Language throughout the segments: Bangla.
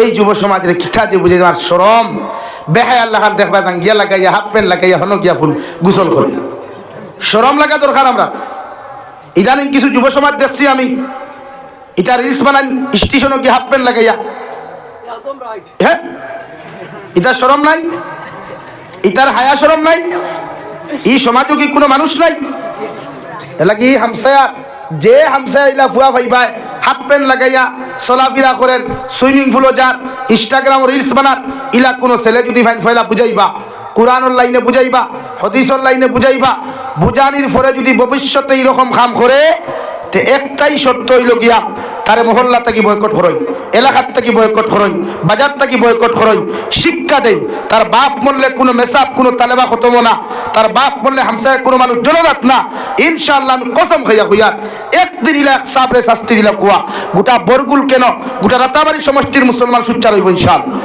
এই যুব সমাজের কিঠা যে বুঝে আর সরম বেহায় আল্লাহ খান দেখবা যান গিয়া লাগাইয়া, হাফ প্যান্ট লাগাইয়া হন গিয়া ফুল গোসল করে। সরম লাগা দরকার আমরা। ইদানিং কিছু যুব সমাজ দেখছি আমি এটা রিলস বানান স্টেশনে গিয়ে হাফ প্যান্ট লাগাইয়া। হ্যাঁ? ইটার সরম নাই, ইটার হায়া সরম নাই, এই সমাজও কি কোনো মানুষ নাই? এলা কি হামসায়া যে হামসায়া ইলা ফুয়া ভাই হাফ প্যান্ট লাগাইয়া চলাফিরা করেন, সুইমিং পুলও যার, ইনস্টাগ্রাম রিলস বানার, ইলা কোনো ছেলে যদি ফাইন ফয়লা বুঝাইবা, কোরআনের লাইনে বুঝাইবা, হদিসর লাইনে বুঝাইবা, বুঝানির পরে যদি ভবিষ্যতে এইরকম কাম করে তে একটাই সত্য হইল গিয়া, তারে মহল্লা থেকে বয়কট করই এলাকার থেকে বয়কট করই বাজার থেকে বয়কট করই শিক্ষা দেন তার বাপ মরলে কোনো মেসাব, কোনো তালেবা খতম না। তার বাপ মরলে হামসায় কোনো মানুষ জনজাত না। ইনশাআল্লাহ কসম খাইয়া হইয়ার একদিন ইলা সাবরে শাস্তি দিলা কুয়া। গোটা বরগুল কেন? গোটা রাতাবাড়ি সমষ্টির মুসলমান সুচ্চার হইব ইনশাআল্লাহ।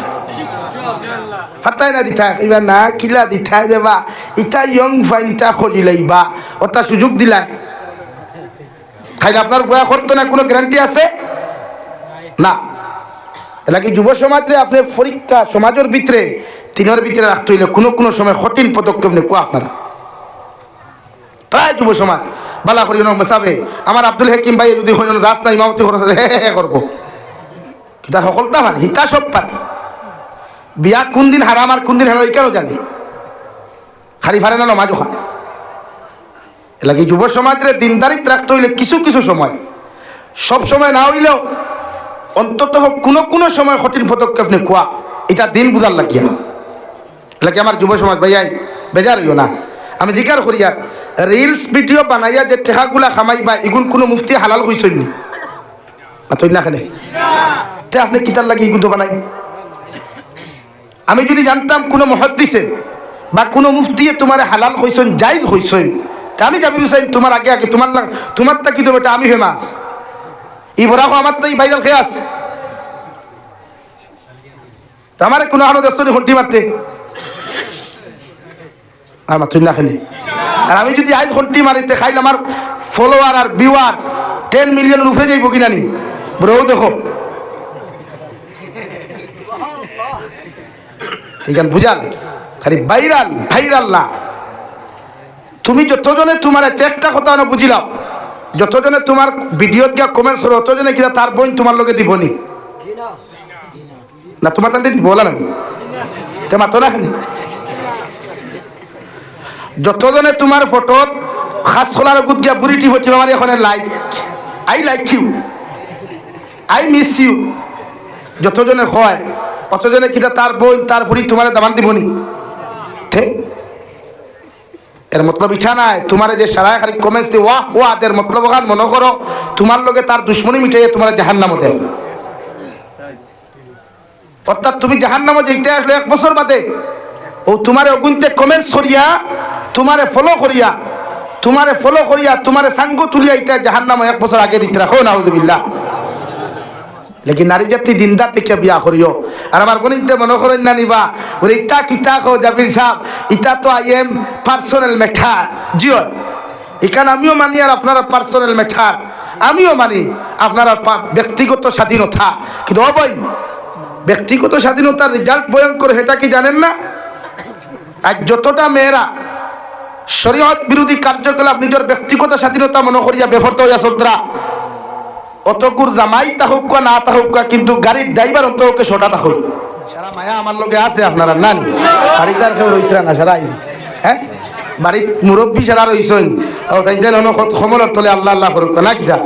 ফাটাই না দিতা এবার না, কিলা দিতা দেবা ইটা ইয়ং ফাইন ইটা খরিলাইবা ওটা সুযোগ দিলাই খাইলে আপনার ভয়া করতো না কোনো গ্যারান্টি আছে? না। এলাকি যুব সমাজে আপনি পরীক্ষা সমাজের ভিতরে তিনের ভিতরে রাখতে হইলে কোনো কোনো সময় কঠিন পদক্ষেপ নেই কোয়া আপনারা? প্রায় যুব সমাজ, বালা করি মেসাবে। আমার আব্দুল হাকিম ভাই যদি দাস না, ইমামতি খরচ হে হে করব। তার সকলটা পারে, হিতা সব পারে। বিয়া কোন দিন হারাম আর কোন দিন হারাম কেন জানি? খালি ফারে না, নমাজ ওখা এলাকি যুব সমাজের দিনদারিত রাখতে হইলে কিছু কিছু সময়। সব সময় না হইলেও অন্তত কোনো কোনো সময় কঠিন পদক্ষেপ নে কোয়া এটা দিন বুঝার লাগিয়া। এলাকি আমার যুব সমাজ ভাইয়াই, বেজার হইও না। আমি জিকার করি আর রিলস ভিডিও বানাইয়া যে টেকাগুলা খামাইবা এগুন কোনো মুফতি হালাল হইছেন নি? আপনি কিতার লাগি এগুন তো বানাই? আমি যদি জানতাম কোনো মহদ্দিসে বা কোনো মুফতিয়ে তোমার হালাল হইছেন, জাইজ হইছেন তা আমি যাবি হুসাইন, তোমার আগে আগে, তোমার তোমার তা কি দেবো এটা আমি ফেমাস ই বরাকো আমার তো এই বাইরাল খেয়ে আস আমার কোনো আনো দেশ ঘন্টি মারতে? আমার তুই না আর আমি যদি আজ ঘন্টি মারিতে খাইলে আমার ফলোয়ার আর ভিউয়ার্স টেন মিলিয়নের উপরে যাইব কিনা নি? ব্রো দেখো। এখান বুঝাল খালি ভাইরাল ভাইরাল না। তুমি যতজনে তোমার একটা কথা না বুঝিলাম যতজনে তোমার ভিডিওত গিয়া কমেন্টস করো অতজনে কিনা তার বোন তোমার লগে দিবনি। না তোমার তান্তে দিব না তে মাতো না যতজনে তোমার ফটোত খাস খোলার গুত গিয়া বুড়ি টিপ আমার এখানে like I like you I miss you যতজনে হয় অতজনে কিনা তার বোন তার বুড়ি তোমার দামান দিবনি। ঠিক এর মতলব ইচ্ছা নাই। তোমার যে সারায় খালি কমেন্টস দিয়ে ওয়াহ ওয়াহ এর মতলব গান মনে করো, তোমার লগে তার দুশ্মনী মিটাইয়ে তোমার জাহান নামো দেন। অর্থাৎ তুমি জাহান নামো যেতে আসলে এক বছর বাদে, ও তোমার অগুনতে কমেন্টস করিয়া, তোমারে ফলো করিয়া, তোমারে ফলো করিয়া, তোমারে সাঙ্গ তুলিয়া ইটা জাহান নামো এক বছর আগে দিতে রাখো, নাউজুবিল্লাহ। লেকিন নারী জাতি দিনদার দেখে বিয়া করিও। আর আমার গণিতে মনে করেন না নিবা। বলে, ইতা কিতা কো জাবির সাহেব ইটা তো আই এম পার্সোনাল ম্যাটার জিও এখানে আমিও মানি আর আপনারা পার্সোনাল ম্যাটার আমিও মানি, আপনারা ব্যক্তিগত স্বাধীনতা। কিন্তু অবৈ ব্যক্তিগত স্বাধীনতার রেজাল্ট ভয়ঙ্কর, সেটা কি জানেন না? আজ যতটা মেয়েরা শরীয়ত বিরোধী কার্যকলাপ নিজের ব্যক্তিগত স্বাধীনতা মনে করিয়া বেফর্ত হইয়া চলতরা অতকুর জামাই তাহুক না তাহুক কিন্তু গাড়ির ড্রাইভার অন্তকে সোটা তাহুক সারা মায়া আমার লগে আছে আপনারা নানি। বাড়িতে আর কেউ রইতরা না সারা। হ্যাঁ? বাড়ির মুরব্বী সারা রইছেন। ও তাই যেন সমলের তলে আল্লাহ আল্লাহ করুক। না কিতা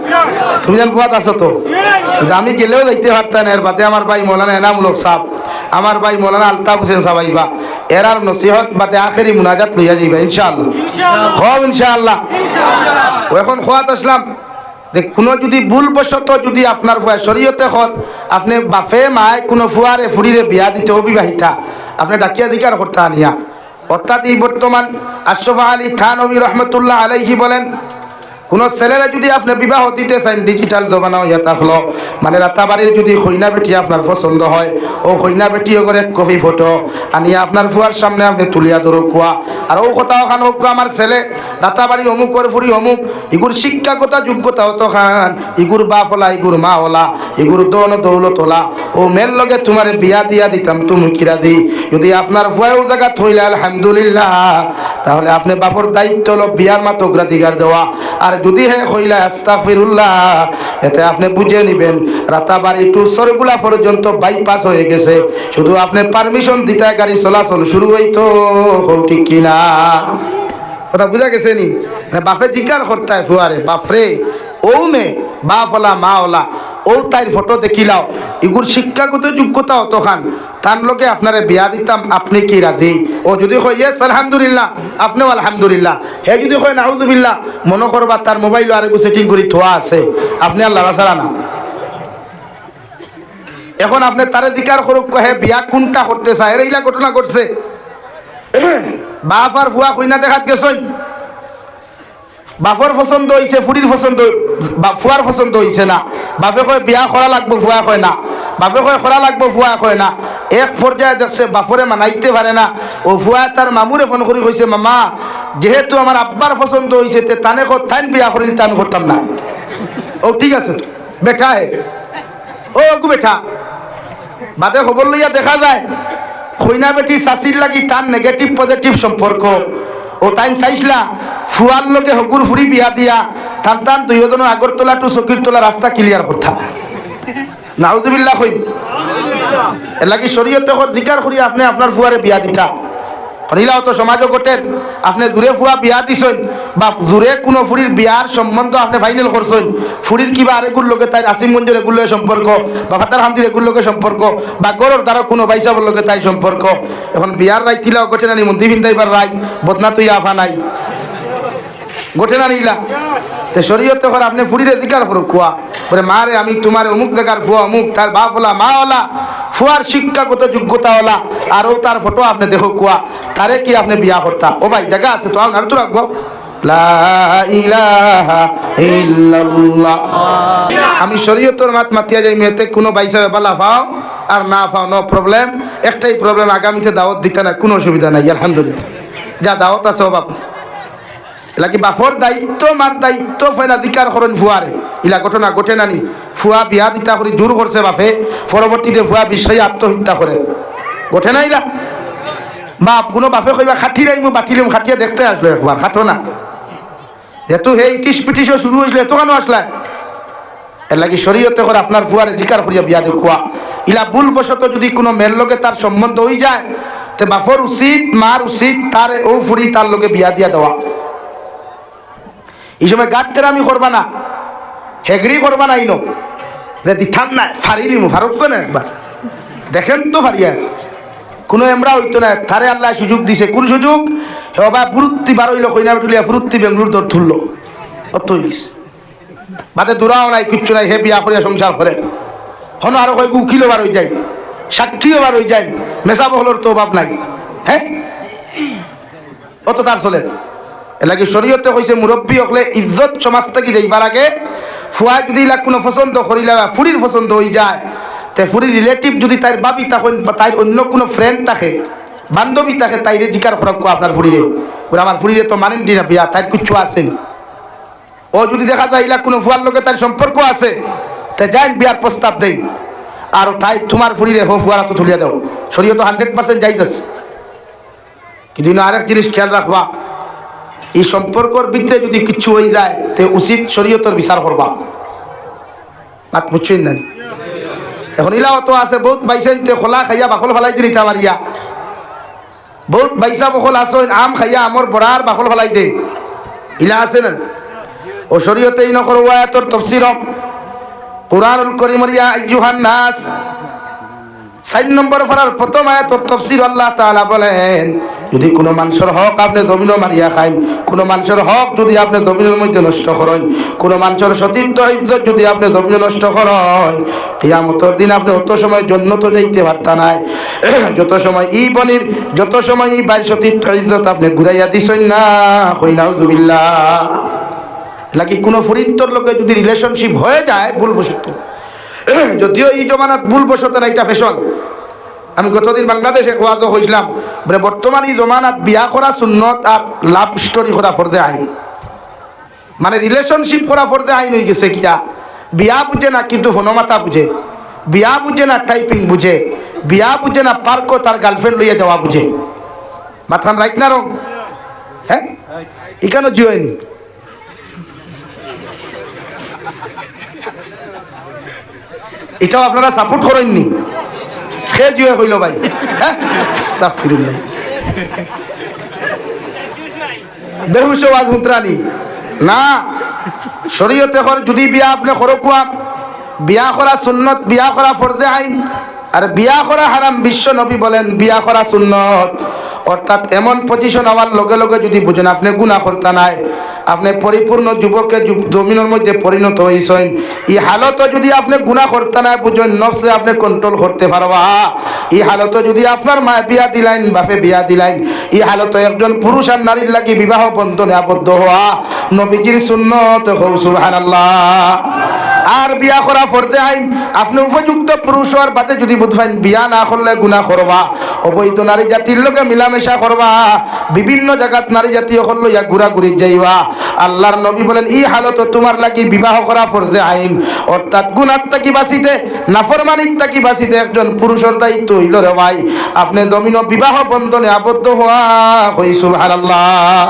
তুমি যেন পোয়াত আছো তো? আমি গেলেও যাইতে পারতাম না এর বাদে আমার ভাই মৌলানা এনামুলক সাহ আমার ভাই মৌলানা আলতাফ হোসেন সাহ আইবা। এরার নসিহত বাদে আখেরি মুনাজাত লইয়া যাইবা ইনশাআল্লাহ। হব ইনশাআল্লাহ। ও এখন খোয়াত আসলাম। যে কোনো যদি ভুলবশত যদি আপনার ফুয়া শরীয়তে হন, আপনি বাফে মায় কোনো ফুয়ারে ফুড়িরে বিয়া দিতে অবিবাহিতা। আপনি ডাকিয়া দিকার করতে আনিয়া অর্থাৎ এই বর্তমান আশরফ আলী থানবী রহমতুল্লাহ আলাইহি বলেন কোন ছেলেরা যদি আপনি বিবাহ দিতে চান ডিজিটাল জমানা হইয়া থাকল মানে রাতাবাড়ির যদি খৈনা বেটি আপনার পছন্দ হয়, ও কইনা বেটি করে কপি ফটো আনি আপনার ফুয়ার সামনে আপনি তুলিয়া ধরো কুয়া। আর ও কথা ওখান হোক আমার ছেলে, রাতাবাড়ির অমুক করে ফুরি অমুক, ইগুর শিক্ষাগতা যোগ্যতা হতো খান। ইগুর বাপ হলা, ইগুর মা হলা, ইগুর দৌন দৌলত হলা। ও মেল লগে তোমার বিয়া দিয়া দিতাম, তুমি কিরা দি। যদি আপনার ফুয়াও জায়গা থইলে আলহামদুলিল্লাহ। তাহলে আপনি বাপর দায়িত্ব হলো বিয়ার মাতো অগ্রাধিকার দেওয়া। আর যদি হে হইলা আস্তাগফিরুল্লাহ, এতে আপনি বুঝে নিবেন, রাতাবাড়ি টু সরগুলা পর্যন্ত বাইপাস হয়ে গেছে। শুধু আপনি পারমিশন দিতে গাড়ি চলাচল শুরু হইতো ঠিক কিনা। কথা বুঝা গেছে নি? মানে বাপে জিজ্ঞার করতে ফুয়ারে, বাপরে ও মে বাপ ওলা মা ওলা ও তাইর ফটো দেখিলাও ইগুর শিক্ষাগত যোগ্যতা অত খান তার লোকে আপনারে বিয়া দিতাম, আপনি কি রাধি ও যদি কয় ইয়েস আলহামদুলিল্লাহ। আপনিও আলহামদুলিল্লাহ। হে যদি কয়, নাউজুবিল্লাহ, মনে করবা তার মোবাইল আর সেটিং করে থোয়া আছে। আপনি লড়া ছাড়া না। এখন আপনি তারে জিকার করুক হে, বিয়া কোনটা করতে চায়? এর এইলা ঘটনা ঘটছে। বাপ আর ফুয়া কইনা দেখাত গেছেন বাপর পছন্দ হইছে ফুড়ির পছন্দ ফুয়ার পছন্দ হইছে না। বাপে কয়, বিয়া করা লাগবো ফুয়া কয় না। বাপে কয় করা লাগবো ফুয়া কয় না। এক পর্যায়ে দেখছে বাপরে মানাইতে পারে না। ও ফুয়া তার মামুরে ফোন করে কইছে মামা, যেহেতু আমার আব্বার পছন্দ হইছে তে তানে তাইন বিয়া করিল তা আমি করতাম না। ও ঠিক আছে। বেঠা হে। ও গু বেঠা। বাদে খবর লইয়া দেখা যায়। খৈনা বেটি চাষির লাগি তার নেগেটিভ পজিটিভ সম্পর্ক ও তাইন চাইছিলা। ফুয়ার লোকে হকুর ফুরি বিয়া দিয়া টান টান দুইজন আগরতলা টু চকিরতলা রাস্তা ক্লিয়ার করতা। নাউজুবিল্লাহ কইম এলাকি শরীয়তে জিকার করি আপনি আপনার ফুয়ারে বিয়া দিতা। শুনিলাও তো সমাজ গোটের আপনি দূরে ফুয়া বিয়া দিছেন বা দূরে কোনো ফুরির বিয়ার সম্বন্ধ আপনি ফাইনাল করছেন ফুরির কিবা আরেকুর লোকে তাই আসিমগঞ্জের এগুলো সম্পর্ক বা ফাতার হামদির এগুর লোকে সম্পর্ক বা গরর দ্বারা কোনো বাইসাবর লোকে তাই সম্পর্ক এখন বিয়ার রায় তিলাও গোটে নানি মন্ত্রী ভিন্দাইবার রায় বদনা তুই আফা নাই। গোটে না নিলা তে শরীয়তে করে আপনি ফুড়ির অধিকার করো কুয়া। বলে, মা রে, আমি তোমার অমুক জায়গার ফুয়া, অমুক, তার বাপ হলা, মা হলা। ফুয়ার শিক্ষাগত যোগ্যতা হলা আরও তার ফটো আপনি দেখো কুয়া। তারে কি আপনি বিয়া করতা? ও ভাই, জায়গা আছে তো আপনার তো রাখব। আমি শরীয়তর মাত মাতিয়া যাই, মেয়েতে কোনো বাইসা বালা পাও আর না পাও নো প্রবলেম একটাই প্রবলেম আগামীতে দাওয়াত দিতে না কোনো অসুবিধা নাই, আলহামদুলিল্লাহ। যা দাওয়াত আছে ও বাপ। এলাকি বাপর দায়িত্ব মার দায়িত্ব ফেলা দিকার করেন ফুয়ারে ইলা ঘটনা ঘটে নানি। ফুয়া বিয়া দিতা করে দূর করছে বাপে। পরবর্তীতে ফুয়া বিষয়ে আত্মহত্যা করে ঘটে না ইলা? বাপ, কোনো বাপে কইবা খাটি রাই মই বাটিলাম খাটিয়া দেখতে আসলো একবার খাটো না। যেহেতু সেই ইটিস পিটিসও শুরু হয়েছিল এত কেন আসলা? এর লাগি শরীয়তে করে আপনার ফুয়ারে জিকার করিয়া বিয়া দেখুয়া ইলা ভুল বশত যদি কোনো মেয়ের লোকে তার সম্বন্ধ হয়ে যায়, তে বাপর উচিত মার উচিত তার ও ফুরি তার লোকে বিয়া দিয়া দেওয়া এই সময় গাঁটতে আমি করবা না। হেগড়ি করবা না ইনো। না ফারিলি মু ফারুক না একবার দেখেন তো ফারিয়া কোনো এমরা হইতো না তারে আল্লাহ সুযোগ দিছে। কোন সুযোগ? হবা ফুরুত্তি বারইল কইনা তুলিয়া ফুরুত্তি বেঙ্গলুর দর তুললো অত হইস বাদে দূরাও নাই, কিচ্ছু নাই, হে বিয়া করিয়া সংসার করে হন আরও কয়েক উকিলও বার হয়ে যায়। সাক্ষীও বার হয়ে যায়। মেসা বহলর তো অভাব নাই। হ্যাঁ অত তার চলে। এলাকি শরীয়তে কইছে মুরব্বী হকলে ইজ্জত সমাজ থেকে যাইবার আগে ফুয়া যদি ইলাক কোনো পছন্দ করিলা বা ফুরির পছন্দ হয়ে যায়, তে ফুরির রিলেটিভ যদি তার বাবি তখন তার অন্য কোনো ফ্রেন্ড থাকে, বান্ধবী থাকে, তাইরে জিকার খরক আপনার ফুরিরে। বলে আমার ফুরিরে তো মানেন না বিয়া তার কিচ্ছু আসেনি ও যদি দেখা যায় ইলা কোনো ফুয়ার লোকে তার সম্পর্ক আছে, তে যাই বিয়ার প্রস্তাব দেই আর তাই তোমার ফুরিরে হো ফুয়ারা তো তুলিয়া দাও। শরীয়ত হান্ড্রেড পার্সেন্ট যাইতেছে। কিন্তু আরেক জিনিস খেয়াল রাখবা এই সম্পর্কর ভিতরে যদি কিছু হয়ে যায়, তে উচিত শরীয়তর বিচার করবা। মাত বুঝছেন না এখন ইলাও তো আছে, বহুত বাইসাইন তে খোলা খাইয়া বাকল ফেলাই দিন ইটা মারিয়া। বহুত বাইসা বকল আসেন আম খাইয়া আমর বড়ার বাকল ফেলাই দেন। ইলা আছে না ও শরীয়তে ইন করওয়া তোর তফসির কুরআনুল করিমর ইয়া আইয়ুহান নাস সাইন নম্বর ফরার প্রথম আয়াতর তফসির আল্লাহ তাআলা বলেন, যদি কোনো মানুষের হক আপনি জমিনও মারিয়া খাইন, কোনো মানুষের হক যদি আপনি জমিনের মধ্যে নষ্ট করেন, কোনো মানুষের সতীর্থ ইজ্জত যদি আপনি জমিনে নষ্ট করেন, কিয়ামতের দিন আপনি অত সময় জন্য তো যাইতে পারতা নাই। যত সময় ই বনির, যত সময় ই বাইর সতীর্থ ইজ্জত আপনি ঘুরাইয়া দিছেন না হই নাউজুবিল্লাহ। লাগি কোনো ফরিন্তর লোকে যদি রিলেশনশিপ হয়ে যায়, ভুল বসত যদিও এই জমানাত ভুল বসত না একটা ফ্যাশন আমি গতদিন বাংলাদেশে কোয়াজ হয়েছিলাম বলে বর্তমান এই জমানাত বিয়া করা সুন্নত আর লাভ স্টোরি করা ফর্দে আইন। মানে রিলেশনশিপ করা ফর্দে আইন হয়ে গেছে কিয়া। বিয়া বুঝে না কিন্তু হনমাতা বুঝে। বিয়া বুঝে না টাইপিং বুঝে। বিয়া বুঝে না পার্কও তার গার্লফ্রেন্ড লইয়া যাওয়া বুঝে। মাথান রাইট না রং? হ্যাঁ? এখানে জিওয়নি এটাও আপনারা সাপোর্ট করেননি। সে জিও হইল ভাই। হ্যাঁ? বেহুশ ওয়াজ হুঁতরানি। না, শরীয়তে যদি বিয়া আপনি করো কুয়া, বিয়া করা সুন্নত, বিয়া করা ফর্দে আইন, আর বিয়া করা হারাম, বিশ্ব নবী বলেন, বিয়া করা সুন্নত। অর্থাৎ এমন পজিশন হওয়ার লগে লগে যদি বুঝেন, আপনি গুণা করতে নাই। আপনি পরিপূর্ণ যুবকের জমিনের মধ্যে পরিণত হয়েছেন এই হালত যদি আপনি গুণা করতে না বুঝেন, নফসে আপনি কন্ট্রোল করতে পারবা। এই হালত যদি আপনার মা বিয়া দিলাইন, বাপে বিয়া দিলাইন এই হালত একজন পুরুষ আর নারীর লাগি বিবাহ বন্ধনে আবদ্ধ হওয়া। নবীজির সুন্নত হৌ সুবহানাল্লাহ। আর বিয়া করা ফরতে আইন। আপনি উপযুক্ত পুরুষ হওয়ার বাদে যদি বুঝবেন বিয়া না করলে গুণা করবা। অবৈধ নারী জাতির লোকে মিলামেশা করবা। বিভিন্ন জায়গাত নারী জাতি হল ইয়া ঘুরা ঘুরি যাইবা। আল্লাহর নবী বলেন এই হালত তোমার লাগি বিবাহ করা ফরজে আইন। অর্থাৎ গুণার তাকি বাঁচিতে নাফরমানির তাকি বাঁচিতে একজন পুরুষের দায়িত্ব হইল রে ভাই। আপনি জমিন বিবাহ বন্ধনে আবদ্ধ হওয়া হই সুবহানাল্লাহ।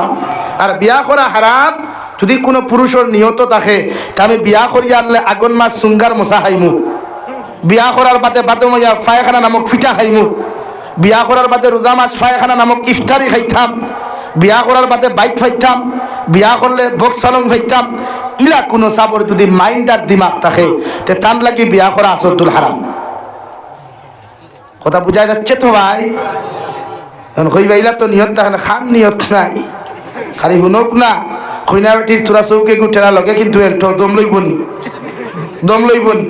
আর বিয়া করা হারাম যদি কোনো পুরুষের নিহত থাকে আমি বিয়া করি আনলে আগুন মাস সুঙ্গার মশা খাইমু। বিয়া করার বাদে বাদে মাইয়া ফায়খানা নামক ফিটা খাইমু। বিয়া করার বাদে রোজা মাস ফায়খানা নামক ইফতারি খাইতাম বিয়া করার বাদে বাইক ফাইতাম বিয়া করলে বক্স সালং ফাইতাম ইলা কোনো সাবর যদি মাইন্ড আর দিমাগ থাকে, তে তান লাগি বিয়া করা আসদ্দুল হারাম কথা বোঝা যাচ্ছে তো ভাই? কইবা, ইলা তো নিয়ত থাকে খান নিয়ত নাই। খালি শুনক না। কইনা বেটির তোরা চৌকে গুঠেরা লগে কিন্তু এর দম লইবনি দম লইবনি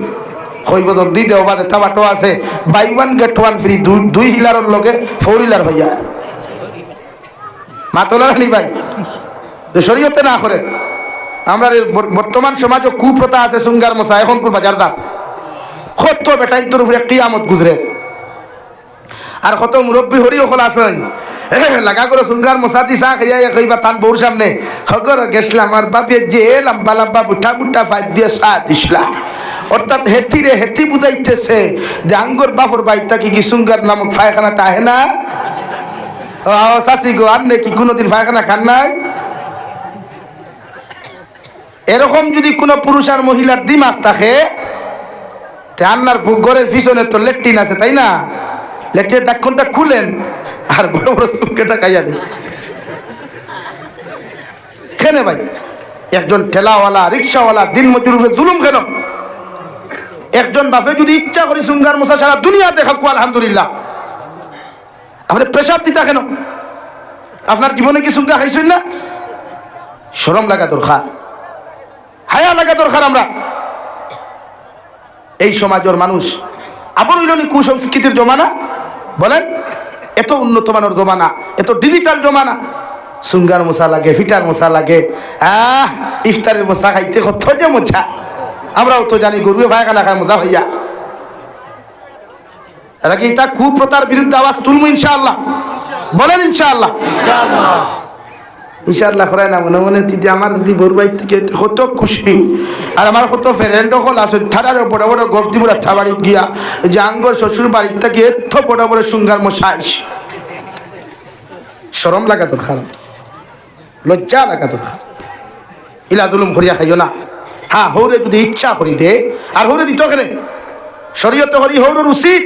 কইব দম দি দেও বাদে তাবাটো আছে। Buy one get one free দুই হিলারের লগে ফোর হিলার ভাইয়া মাতলা নি ভাই। শরীয়তে না করে আমরা বর্তমান সমাজে কুপ্রথা আছে সুঙ্গার মশা এখন কুর বাজারদার কত বেটাই তোর উপরে কিয়ামত গুজরে আর কত মুরব্বী হরি ওখল আছেন লাগা করে সুঙ্গার মশা দি চা খাইয়া খাইবা তান বউর সামনে। হগর গেছিলাম আর বাপে যে লম্বা লম্বা বুঠা বুঠা ফাইভ দিয়ে চা দিছিলা। অর্থাৎ হেতি রে হেতি বুঝাইতেছে যে আঙ্গুর বাপর বাইটা কি কি সুঙ্গার নামক ফায়খানাটা আহে না? চাষি গো আর কি কোনোদিন ফায়খানা খান নাই? এরকম যদি কোনো পুরুষ আর মহিলার দিমাগ থাকে আন্নার ঘরের পিছনে তো লেট্রিন আছে, তাই না? লেট্রিনের ডাক্কনটা খুলেন আর বড় বড় সুপকেটা খাইয়া নেই কেনে ভাই? একজন ঠেলাওয়ালা, রিক্সাওয়ালা দিন মজুর জুলুম কেন? একজন বাপে যদি ইচ্ছা করি সুঙ্গার মশা সারা দুনিয়া দেখাকু আলহামদুলিল্লাহ। আপনি প্রেশার দিতা কেন? আপনার জীবনে কি সুঙ্গা খাইছেন না? সরম লাগা দরকার। হায়া লাগা দরকার আমরা। এই সমাজের মানুষ আবার হইল কুসংস্কৃতির জমানা বলেন, এত উন্নত মানের জমানা, এত ডিজিটাল জমানা। সুঙ্গার মশা লাগে, ফিটার মশা লাগে, আহ, ইফতারের মশা খাইতে কত যে মোছা আমরাও তো জানি গরু ভাইখানা খায় মজা হইয়া। এরা কি তা কুপ্রতার বিরুদ্ধে আওয়াজ তুলবো ইনশাআল্লাহ? বলেন ইনশাআল্লাহ। ইনশাআল্লাহ করে না মনে মনে দিদি আমার যদি বরবাই থেকে কত খুশি। আর আমার কত ফ্রেন্ড হল আছে থানার বড় বড় গফতি মুরা ঠাবাড়িত গিয়া যে আঙ্গর শ্বশুর বাড়ির থেকে এত বড় বড় সুঙ্গার মশাইস সরম লাগা দরকার লজ্জা লাগা দরকার ইলা দুলুম করিয়া খাইও না। হ্যাঁ হৌরে যদি ইচ্ছা করি দে, আর হৌরে দিত কেন? শরীয়ত হরি হৌরর উচিত।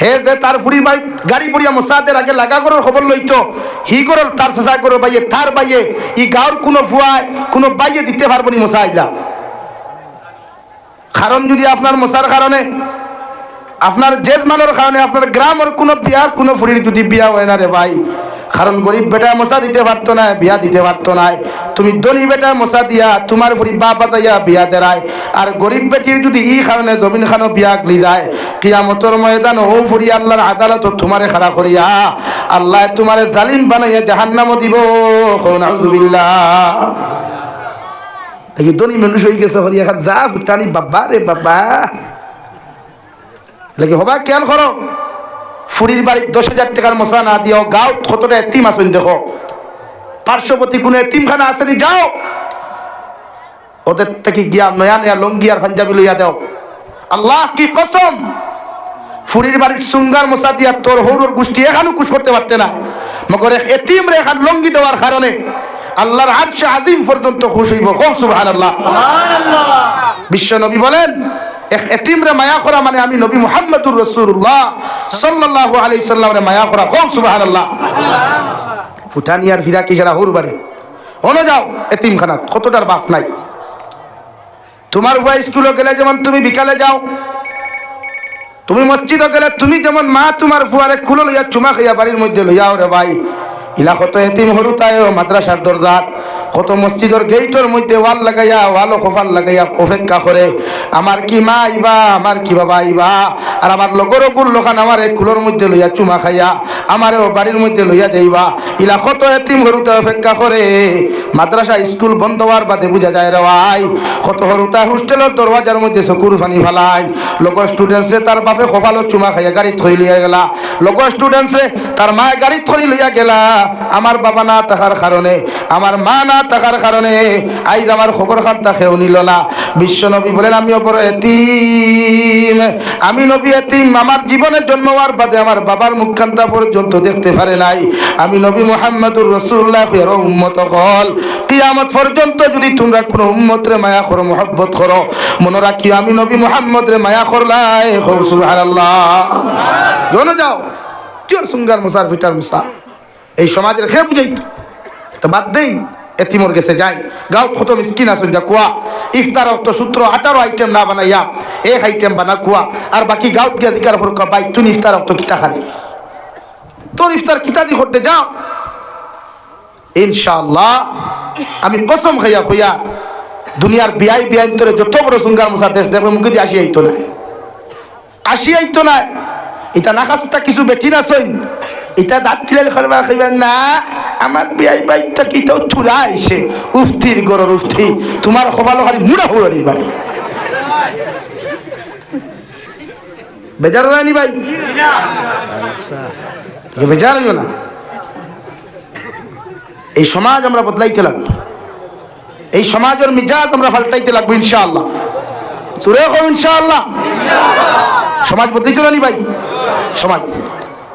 হে যে তার ফুরির বাই গাড়ি পড়িয়া মশাদের আগে লাগা করার খবর লইত হি করল তার চেষ্টা করো বাইয়ে, তার বাইয়ে, ই গাঁর কোনো ফুয়ায়, কোনো বাইয়ে দিতে পারব নি মশা আইলা। কারণ যদি আপনার মশার কারণে, আপনার জেজমানের কারণে, আপনার গ্রামের কোনো বিয়ার কোনো ফুরির যদি বিয়া হয় না রে ভাই কারণ গরিব বেটা মশা দিতে পারতো না, বিয়া দিতে পারতো না। তুমি ধনী বেটা মশা দিয়া তোমার ফুরি বা বাতাইয়া বিয়া দেরায়। আর গরিব বেটির যদি ই কারণে জমিন খানো বিয়া গলি যায়, কিয়ামতর ময়দান, ও ফুরি আল্লাহর আদালত তোমারে খাড়া করিয়া, আল্লাহ তোমারে জালিম বানাইয়া জাহান্নাম দিব। নাউযুবিল্লাহ দেখি মানুষ হয়ে গেছে হরি, এখন যা ফুটানি বাবা রে বাবা। লাগে হবা, খেয়াল করো। ফুরির বাড়ির দশ হাজার টাকার মশা না দিও গাঁও কতটা এতিম আসেন দেখো। পার্শ্ববর্তী কোনো এতিমখানা আসেনি যাও। ওদের থেকে গিয়া নয়া নয়া লঙ্গি আর পাঞ্জাবি লইয়া দাও। আল্লাহ কি কসম? ফুরির বাড়ির সুঙ্গার মশা দিয়া তোর হৌরর গোষ্ঠী এখানে কুশ করতে পারতে না। মগর এতিম রে এখান লঙ্গি দেওয়ার কারণে আল্লাহর আরশে আজিম পর্যন্ত খুশ হইব। খুব সুবহানাল্লাহ। বিশ্ব নবী বলেন মায়া মানে আমি নবী মায়া কতটার বাপ নাই। তোমার উভয় স্কুলে গেলে যেমন তুমি বিকালে যাও, তুমি মসজিদে গেলে তুমি যেমন মা তোমার ফুয়ারে খুলো লইয়া চুমা খাইয়া বাড়ির মধ্যে লইয়াও রে ভাই। ইলা কত এতিম হরু তাই মাদ্রাসার দরজাত। কত মসজিদর গেইটর মধ্যে ওয়াল লাগাইয়া ওয়াল খোফাল লাগাইয়া অপেক্ষা করে। আমার কি মা আইবা, আমার কি বাবা আইবা? আর আমার লগরও গুল লোকান আমার এক কুলোর মধ্যে লইয়া চুমা খাইয়া, আমারও বাড়ির মধ্যে লইয়া যাইবা। ইলা কত এতিম হরুতে অপেক্ষা করে। মাদ্রাসা, স্কুল বন্ধ হওয়ার বাদে বুঝা যায় রে ভাই, কত হরুতা হোস্টেলের দরওয়াজার মধ্যে চকুর ফানি ফালাই। লগর স্টুডেন্টসে তার বাপে খোফালো চুমা খাইয়া গাড়ি থই লইয়া গেলা। লগর স্টুডেন্টসে তার মায়ে গাড়ি থই লইয়া গেলা। আমার বাবা না থাকার কারণে আমার মা না থাকার কারণে আইজ আমার খবর খান তাকেও নিল না বিশ্ব নবী বলেন, আমি অপর এতিম, আমি নবী এতিম আমার জীবনে জন্ম হওয়ার বাদে আমার বাবার মুখখানটা পর্যন্ত দেখতে পারে নাই। আমি নবী মোহাম্মদুর রসুল্লাহ উম্মত হল কিয়ামত পর্যন্ত যদি তোমরা কোনো উম্মতরে মায়া করো, মহব্বত করো, মনে রাখি আমি নবী মোহাম্মদ রে মায়া করলাই। হো সুবহানাল্লাহ। জোনো যাও। কিয়র সুঙ্গার মুসার ফিটার মুসা। এই সমাজের খেয়ে বুঝাই তো। বাদ দেই, এতিমর গেছে, যাই। গাঁও কত মিসকিন আছেন যা কুয়া। ইফতার অক্ত সূত্র, আঠারো আইটেম না বানাইয়া, এক আইটেম বানা কুয়া। আর বাকি গাঁত গিয়া দিকার হর বাই তুমি ইফতার অক্ত কিতা খালি? তোর ইফতার কিতা দি করতে যাও ইনশাআল্লাহ, আমি কসম খাইয়া খুইয়া দুনিয়ার বিয়াই বিয়াই তোরে যত বড় সুঙ্গার মশা দেশ দেখবে, মুখে দিয়ে আসি আইতো না আসি আইতো না এটা না নাকাস্তা কিছু বেটি না সইন। এটা দাঁত খিলাল করবা খাইবা না। আমার বিয়াই বাইকটা কি তো থুরা আইছে। উফতির গরর উফতি তোমার খবালো খালি মুড়া হুড়ানি বাড়ি। বেজার রানি ভাই? এ বেজার না। এই সমাজ আমরা বদলাইতে লাগবো। এই সমাজের মিজাজ আমরা পাল্টাইতে লাগবো ইনশাআল্লাহ। তোরে কম ইনশাআল্লাহ। সমাজ বদলাইতে রানি ভাই। সমাজ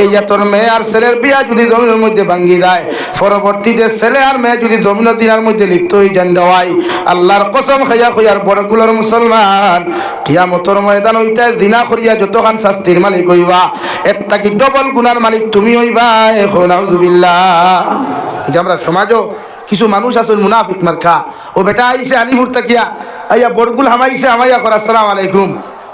এই জাতর মেয়ে আর ছেলের বিয়া যদি জমিনের মধ্যে ভাঙ্গি যায় পরবর্তীতে ছেলে আর মেয়ে যদি জমিন দিনার মধ্যে লিপ্ত হয়ে যান দেওয়াই, আল্লাহর কসম খাইয়া খাইয়ার বড়গুলোর মুসলমান, কিয়ামতর ময়দান হইতে দিনা করিয়া যতখান শাস্তির মালিক হইবা, এর তাকি ডবল গুনার মালিক তুমি হইবা এখন আউযুবিল্লাহ এই আমরা সমাজও কিছু মানুষ আছেন মুনাফিক মার্কা, ও বেটা আইছে আনিপুর তাকিয়া, আইয়া বরগুল হামাইছে, হামাইয়া কর, আসসালাম আলাইকুম।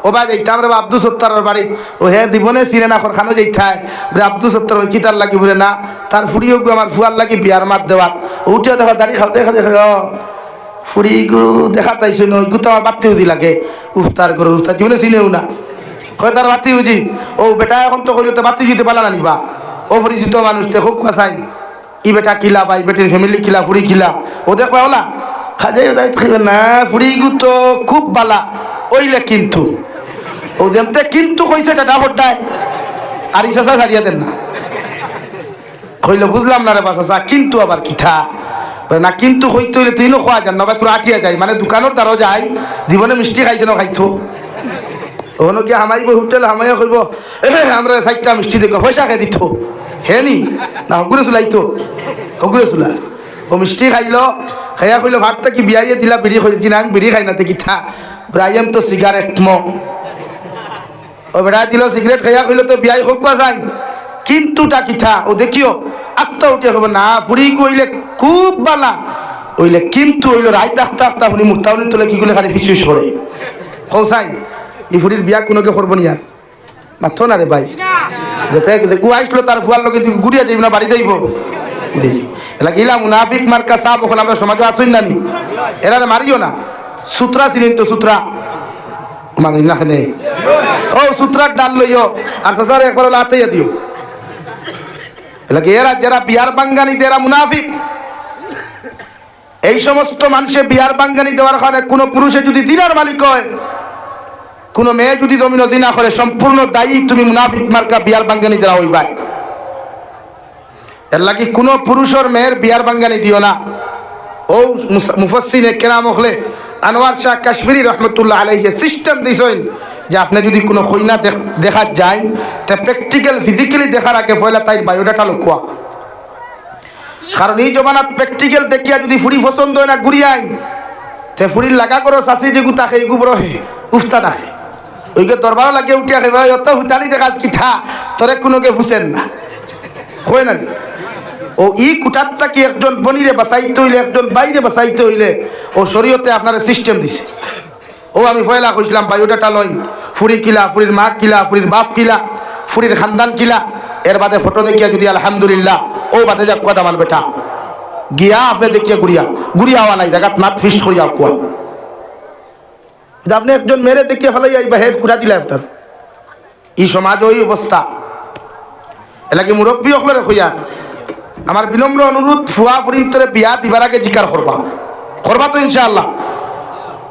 ও বা যাইতাম রে আব্দুল সত্তারের বাড়ি। ও হে দিবনে সিরে না কর খানো যাইতায় বলে, আব্দুল সত্তার ওই কিতার লাগি? বলে, না, তার ফুড়িও গো আমার ফুয়ার লাগি বিয়ার মাত দেওয়ার উঠে দেখা, দাড়ি খাও দেখা দেখা ফুড়ি গু দেখা তাইছে নই গু তো আমার বাত্তিও দি লাগে। উফতার করো উফতার জীবনে চিনেও না। কয়, তার বাতি উজি? ও, বেটা, এখন তো কইলে, তো বাতি দিতে পালা না নিবা। ও, পরিচিত মানুষ, দেখো কাসাই ই বেটা কিলা বা ই বেটির ফ্যামিলি কিলা, ফুড়ি কিলা। ও দেখবা ওলা খাজাই না। ফুড়ি তো খুব বালা। ওইলে কিন্তু। ও দেমতে কিন্তু কইছে এটা ডাবরটায় আর ইসা ছাড়িয়া দেন না। কইলে, বুঝলাম না রে বাসা কিন্তু আবার কিথা না, কিন্তু কইতে হইলে তুই খোয়া যান না তোর আটিয়া যাই মানে দোকানের দ্বারও যাই জীবনে মিষ্টি খাইছে না খাইতো। ওখানে কি হামাইব, হোটেল হামাইয়া কইব আমরা চারটা মিষ্টি দেখো পয়সা খাই দিত? হে নি, না হগুরে চুলাইতো হগুরে চুলা। ও মিষ্টি খাইল, খাইয়া কইল, ভাতটা কি বিয়াইয়ে দিলা বিড়ি খাই দিনা আমি বিড়ি খাই না তে কিথা ব্রাইম তো সিগারেট ম। ও বেড়া দিল সিগারেট খাইয়া কইল তো বিয়াই হোক যায় কিন্তুটা কিথা ও দেখিও আত্মা উঠে হব না ফুড়ি কইলে খুব বালা। ওইলে কিন্তু হইল রাইত আত্মা আত্মা শুনি মুক্তাউনি তোলে কি করলে খালি ফিসফিস করে কৌসাই ই ফুড়ির বিয়া কোনোকে করব নি আর মাথো না রে ভাই যেতে গু আইসলো তার ফুয়ার লোকে ঘুরিয়া যাইব না বাড়ি যাইব? এলা গিলা মুনাফিক মার্কা সাপ ওখানে আমরা সমাজে আসুন না নি এরা মারিও না। সুত্রা চিনেন তো সুত্রা মানি না ও, সুত্রার ডাল লইও। আর সাসার একবার লাতাইয়া দিও। এরা যারা বিহার বাঙ্গানিতে এরা মুনাফিক? এই সমস্ত মানুষে বিহার বাঙ্গানি দেওয়ার কারণে কোনো পুরুষে যদি দিনার মালিক হয়, কোনো মেয়ে যদি জমিন দিনা করে, সম্পূর্ণ দায়ী তুমি মুনাফিক মার্কা বিহার বাঙ্গানি দেওয়া হইবাই এর লাগি কোনো পুরুষের মেয়ের বিহার বাঙ্গানি দিও না। ও মুফসিনে কেরাম হলে আনোয়ার শাহ কাশ্মীরি রহমতুল্লাহ আলহিয়ে সিস্টেম দিছেন যে আপনি যদি কোনো কইনা দেখা যায় তা প্র্যাকটিক্যাল ফিজিক্যালি দেখার আগে পয়লা তাই বায়োডাটা লক্ষা কারণ এই জমানাত প্র্যাকটিক্যাল দেখিয়া যদি ফুরি পছন্দ হয় না ঘুরিয়াই তে ফুরির লাগা করো চাষি যে গুতা খাই গুবর হে, উফতা থাকে ওইকে দরবার লাগে উঠিয়া খাইবা অত হুটালি দেখাস কি থা, তোরে কোনোকে ফুসেন না। হয় না ও ই কুটারটা কি একজন বনিরে বাঁচাইতে হইলে, একজন বাইরে বাঁচাইতে হইলে, ও শরীয়তে আপনার সিস্টেম দিছে। ও আমি পয়লা কইছিলাম বায়োডাটা লইন। ফুরি কিলা ফুরির মা কিলা ফুরির বাপ কিলা ফুরির খানদান কিলা। এর বাদে ফটো দেখিয়া যদি আলহামদুলিল্লাহ, ও বাদে যাক কথা মান বেটা। গিয়া আপনি দেখিয়া গুড়িয়া গুড়িয়া হওয়া নাই দেখাত নাত ফিস্ট করিয়া কুয়া। আপনি একজন মেরে দেখিয়া ফেলাই আইবা হেড কুড়া দিলা আপনার? ই সমাজ ওই অবস্থা। এলাকি মুরব্বী হকলরে হইয়া আমার বিনম্র অনুরোধ, ফুয়া ফুরির তোরে বিয়া দিবার আগে জিকার করবা। করবা তো ইনশাআল্লাহ।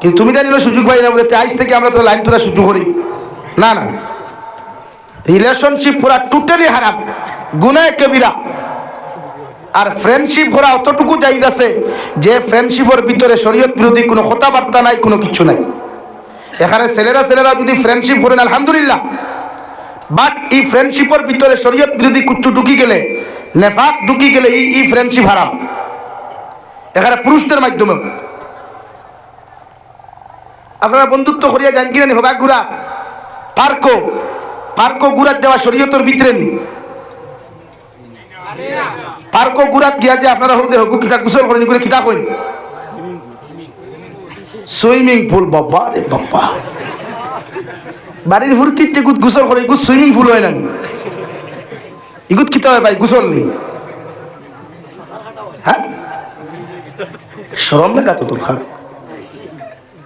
কিন্তু তুমি জানিল সুযোগ পাই না বলে আজ থেকে আমরা তোর লাইন তোরা সুযোগ করি। না না রিলেশনশিপ পুরা টোটালি হারাম। গুনায় কবিরা। আর ফ্রেন্ডশিপ করা অতটুকু জায়গা আছে যে ফ্রেন্ডশিপের ভিতরে শরীয়ত বিরোধী কোনো কথাবার্তা নাই, কোনো কিছু নাই। এখানে ছেলেরা ছেলেরা যদি ফ্রেন্ডশিপ করেন, আলহামদুলিল্লাহ। বাট এই ফ্রেন্ডশিপের ভিতরে শরীয়ত বিরোধী কুচ্ছু ঢুকি গেলে নেফাক ঢুকি গেলে এই ফ্রেন্ডশিপ হারাম। এখানে পুরুষদের মাধ্যমে আপনারা বন্ধুত্ব করিয়া যান কিনা নি হবা গুড়া। পার্কো। পার্কো গুড়াত দেওয়া শরীয়তর ভিতরে নি। পার্কো গুড়াত গিয়া যে আপনারা হতে হোক কিতা গুসল করেন করে কিতা কইন। সুইমিং পুল, বাবা রে বাবা। বাড়ির ফুরকিতে গুসল করে গুত সুইমিং পুল হয় না? ইগুত কিতা হয় ভাই গুসল নেই। হ্যাঁ? সরম লেখা তো তোর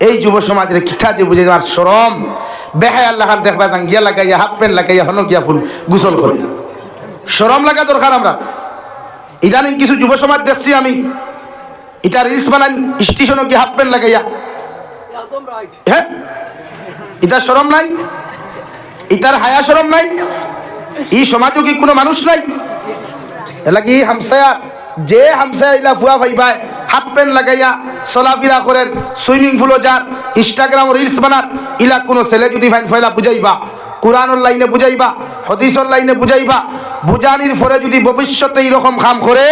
এই যুব সমাজের কিথা যে বুঝে আর সরম বেহায় আল্লাহ দেখবা গিয়া লাগাইয়া, হাফ প্যান্ট লাগাইয়া হন গিয়া ফুল গুসল করে। সরম লাগা দরকার আমরা। ইদানিং কিছু যুব সমাজ দেখছি আমি। ইটা রিলস বানান স্টেশনে গিয়ে হাফ প্যান্ট লাগাইয়া। হ্যাঁ? ইটার সরম নাই। ইটার হায়া সরম নাই। এই সমাজও কি কোনো মানুষ নাই? এলা কি হামসায়া? যে হামসায়া ইলা ফুয়া ভাইবাই হাফ প্যান্ট লাগাইয়া চলাফিরা করেন, সুইমিং পুলও যার, ইনস্টাগ্রাম রিলস বানার, ইলা কোনো ছেলে যদি ফাইন ফয়লা বুঝাইবা। কোরআনের লাইনে বুঝাইবা হদিসর লাইনে বুঝাইবা, বুঝানির পরে যদি ভবিষ্যতে এইরকম কাম করে,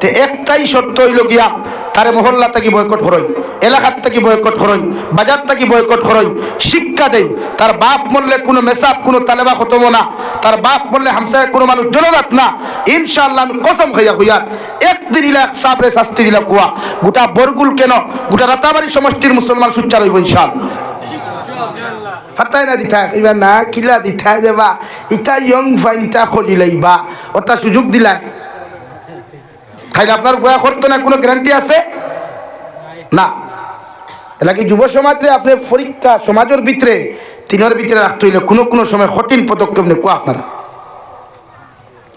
তে একটাই সত্য হইল গিয়া, তারে মহল্লা থাকি বয়কট করই এলাকার থেকে বয়কট করই বাজার থাকি বয়কট করই শিক্ষা দেই তার বাপ মরলে কোনো মেসাব, কোনো তালেবা খতম না। তার বাপ মরলে হামসায় কোনো মানুষ জনজাত না। ইনশাআল্লাহ কসম খাইয়া হইয়ার একদিন ইলা সাবরে শাস্তি দিলা কুয়া। গোটা বরগুল কেন? গোটা রাতাবাড়ি সমষ্টির মুসলমান সুচ্চার হইব ইনশাআল্লাহ। ফাটাই না দিথা এবার না কিলা দিথা দেবা ইটা ইয়ং ফাইন ইটা খজি লাইবা ওটা সুযোগ দিলাই খাইলে আপনার ভয়া করতো না কোনো গ্যারান্টি আছে না এলাকি যুব সমাজে আপনি পরীক্ষা সমাজের ভিতরে তিনের ভিতরে রাখতে হইলে কোনো কোনো সময় কঠিন পদক্ষেপ নেই কোয়া আপনারা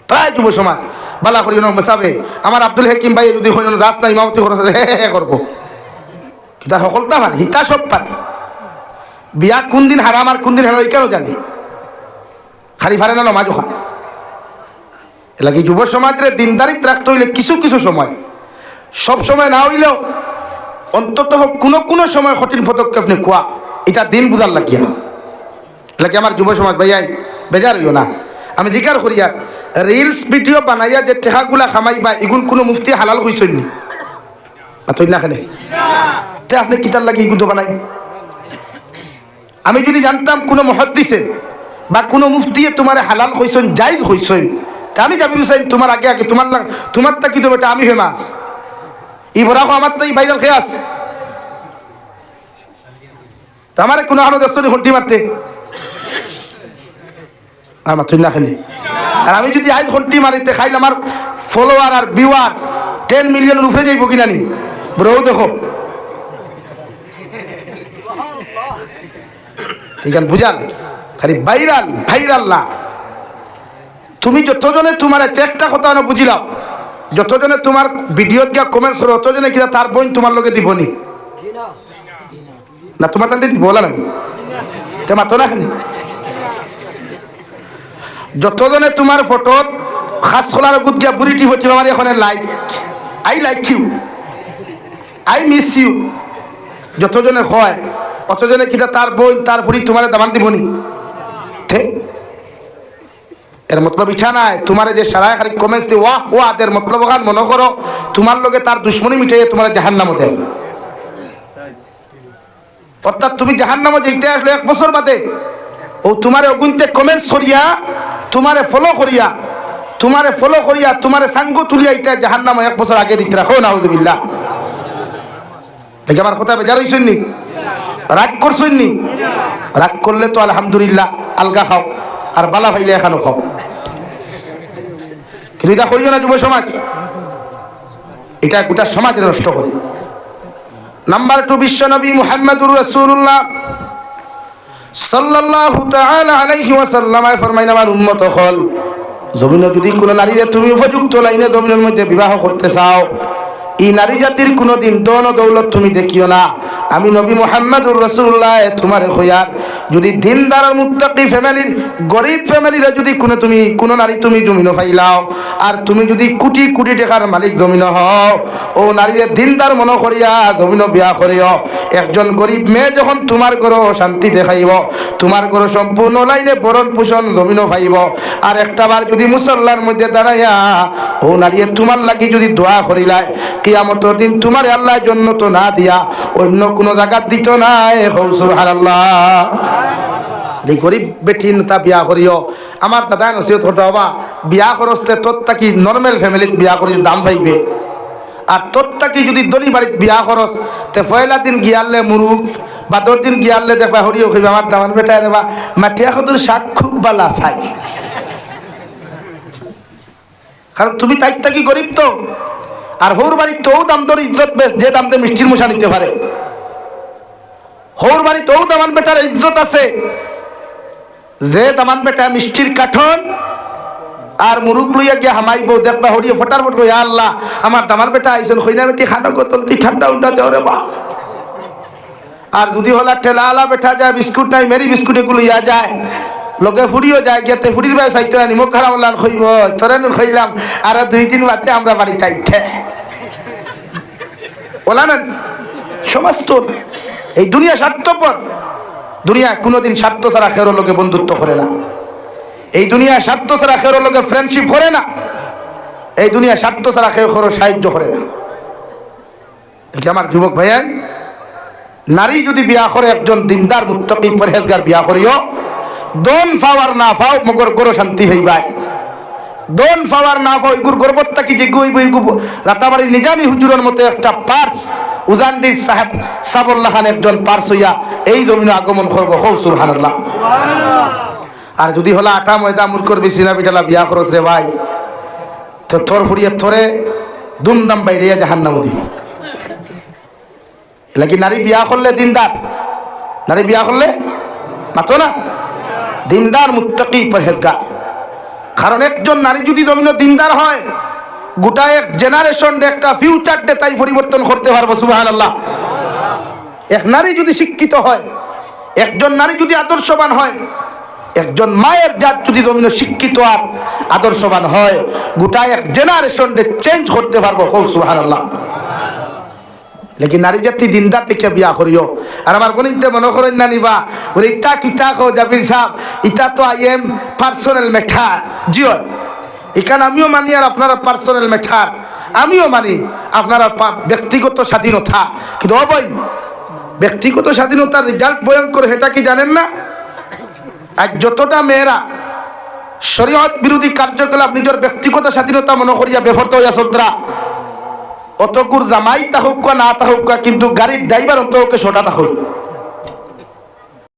প্রায় যুব সমাজ বালা করি মেসাবে আমার আব্দুল হাকিম ভাই যদি হয় রাস্তা ইমামতি খরচ হে হে করব তার সকলটা পারে হিতা সব পারে বিয়া কোন দিন হারাম আর কোন দিন হারাম কেন জানে? খালি ফারে না, নমাজ ওখা এলাকি যুব সমাজের দিনদারিত রাখতে হইলে কিছু কিছু সময়। সব সময় না হইলেও অন্তত কোনো কোনো সময় কঠিন পদক্ষেপ নি কোয়া এটা দিন বুঝার লাগিয়া। এলাকি আমার যুব সমাজ ভাইয়াই, বেজার হইও না। আমি জিকার করি আর রিলস ভিডিও বানাইয়া যে টেহাগুলা খামাইবা এগুন কোনো মুফতি হালাল হইছেন নি মাতই না খানে। তে আপনি কিতার লাগে এগুলো বানাই? আমি যদি জানতাম কোনো মহদ্দিসে বা কোনো মুফতিয়ে তোমার হালাল হইছেন জাইজ হইছেন তা আমি জাবির হুসাইন, তোমার আগে আগে, তোমার তোমার তা কি দেবো? এটা আমি ফেমাস। বরাহ আমার তাই বাইরাল খেয়ে আস আমার কোনো আনো দেশ ঘন্টি মারতে। আমার তুই না খেলে আর আমি যদি আজ ঘন্টি মারিতে খাইলে আমার ফলোয়ার আর ভিউয়ার্স টেন মিলিয়নের উপরে যাইব কিনা নি? ব্রো, দেখো এখান বুঝাল খালি ভাইরাল ভাইরাল না। তুমি যতজনে তোমার একটা কথা না বুঝিলাম যতজনে তোমার ভিডিওত গিয়া কমেন্টস করো অতজনে কিনা তার বোন তোমার লগে দিবনি। না, তোমার তান্তে দিব না তে মাতো না খানি যতজনে তোমার ফটোত খাস খোলার গুত গিয়া বুড়ি টিপ টিপ আমার এখানে like I like you I miss you যতজনে হয় অতজনে কিনা তার বোন তার ফুড়ি তোমার দামান দিবনি এর মতলব ইচ্ছা নাই। তোমার যে সারায় খালি কমেন্টস দি, ওয়াহ ওয়াহ এর মতলব খান মনে করো, তোমার লগে তার দুশ্মনী মিটাইয়ে তোমার জাহান নামো দেন অর্থাৎ তুমি জাহান নামো যেতে আসলে এক বছর বাদে, ও তোমার অগুনতে কমেন্টস করিয়া, তোমারে ফলো করিয়া, তোমারে ফলো করিয়া, তোমারে সাঙ্গ তুলিয়া ইটা জাহান নামো এক বছর আগে দিতে রাখো দেখি আমার কথা বেজার নি? রাগ করছেন নি রাগ করলে তো আলহামদুলিল্লাহ আলগা খাও, আর বালা ভাইলে এখানো খাও। কিন্তু এটা করিও না যুব সমাজ। এটা গোটা সমাজ নষ্ট করে। নাম্বার টু, বিশ্বনবী মুহাম্মদুর রাসূলুল্লাহ সাল্লাল্লাহু তাআলা আলাইহি ওয়াসাল্লাম ফরমাইন, আমার উম্মত হল। জমিনে যদি কোনো নারীরে তুমি উপযুক্ত লাইনে জমিনের মধ্যে বিবাহ করতে চাও এই নারী জাতির কোনোদিন দন দৌলত তুমি দেখিও না। আমি নবী মোহাম্মদুর রসুল্লাহ তোমার হইয়ার যদি দিনদার মুত্তাকি ফ্যামিলির, গরিব ফ্যামিলিরে যদি কোনো তুমি, কোনো নারী তুমি জমিন ফাইলাও, আর তুমি যদি কোটি কোটি টাকার মালিক জমিন হও, ও নারীরে দিনদার মনে করিয়া জমিন বিয়া করিও। একজন গরিব মেয়ে যখন তোমার ঘর শান্তি দেখাইব, তোমার ঘর সম্পূর্ণ লাইনে বরণ পোষণ জমিন ফাইব, আর একটা বার যদি মুসল্লার মধ্যে দাঁড়াইয়া, ও নারীয়ে তোমার লাগি যদি দোয়া করিলায় কিয়ামতর দিন তোমার আল্লাহ জন্য তো না দিয়া অন্য কোনো জায়গার দিত নাই। হৌ সুবহানাল্লাহ। এই গরিব বেটি তা বিয়া করিও। আমার দাদা বিয়া তাকি নর্মেল বিয়া করিস, দাম পাইবে। আর তাকি যদি দলি বিয়া তে পয়লা দিন গিয়ালে মুরুখ বা দিন গিয়ালে দেখবা হরিও খাইবে আমার দামান বেটা বা কদুর শাক খুব বালা ফাই কারণ তুমি তাই থাকি গরিব তো। আর হৌর বাড়ির তো দাম দর ইজ্জত যে দাম দিয়ে মিষ্টির মশা নিতে পারে। হৌর বাড়ি তো দামান বেটার ইজ্জত আছে। যে দামান বেটা মিষ্টির কাঠন, আর মুরুখ লইয়া গিয়া হামাইব, দেখবা হরিয়ে ফটার ফট কইয়া আল্লাহ, আমার দামার বেটা আইসন খইনা বেটি খানা গোতল তুই ঠান্ডা উন্ডা দেও বা আর যদি হলা ঠেলা আলা বেঠা যায়, বিস্কুট নাই, মেরি বিস্কুট এগুলো ইয়া যায়। লোকে ফুড়িও যায় গিয়াতে ফুড়ির বাই সাইতে না নিমখ খারাপ লান খইব তোরে নুর খইলাম, আর দুই দিন বাদে আমরা বাড়ি তাইতে ওলা না সমাজ তো এই দুনিয়া স্বার্থপর। দুনিয়া কোনোদিন স্বার্থ ছাড়া খেরো লোকে বন্ধুত্ব করে না। এই দুনিয়া স্বার্থ ছাড়া খেরো লোকে ফ্রেন্ডশিপ করে না। এই দুনিয়া স্বার্থ ছাড়া খেয়ে খেরো সাহায্য করে না। এটা আমার যুবক ভাইয়া নারী যদি বিয়া করে একজন দিনদার, মুত্তকি, পরহেজগার বিয়া করিও দন ফাওয়ার না ফাও, মগর গরো শান্তি হইবাই দন ফাওয়ার না ফাও, ইগুর গর্বত্তা কি যে গই বই গুব রাতাবাড়ি নিজামি হুজুরের মতো একটা পার্স উজানদির সাহেব সাবুল্লাহ খান একজন পার্স হইয়া এই জমিনে আগমন করব। হৌ সুবহানাল্লাহ। আর যদি হলা আটা ময়দা মূর্খর বিছিনা বিটালা বিয়া খরচ রে ভাই, তো থর ফুরিয়ে থরে দুমদাম বাইরে জাহান্নামও দিবি। এলা কি নারী বিয়া করলে দিনদার, নারী বিয়া করলে মাতো না? দিনদার মুত্তাকি পরহেজগার। কারণ একজন নারী যদি জমিন দিনদার হয়, গোটা এক জেনারেশন একটা ফিউচার ডে তাই পরিবর্তন করতে পারব সুবাহান আল্লাহ এক নারী যদি শিক্ষিত হয়, একজন নারী যদি আদর্শবান হয়, একজন মায়ের জাত যদি জমিন শিক্ষিত আর আদর্শবান হয়, গোটা এক জেনারেশন চেঞ্জ করতে পারব হৌ সুবাহান আল্লাহ লেকিন নারী জাতি দিনদার দেখে বিয়া করিও। আর আমার গণিতে মনে করেন না নিবা, বলে, ইতা কিতা কো জাবির সাহেব, ইতা তো আই এম পার্সোনাল ম্যাটার। জিও এখানে আমিও মানি আর আপনারা পার্সোনাল ম্যাটার। আমিও মানি, আপনারা ব্যক্তিগত স্বাধীনতা। কিন্তু অবৈ ব্যক্তিগত স্বাধীনতার রেজাল্ট ভয়ঙ্কর, সেটা কি জানেন না? আর যতটা মেয়েরা শরীয়ত বিরোধী কার্যকলাপ নিজের ব্যক্তিগত স্বাধীনতা মনে করিয়া বেফর্ত হইয়া চলতরা অতকুর জামাই তাহুকা না তাহুকা কিন্তু গাড়ির ড্রাইভার অন্তকে সোটা তাহুক।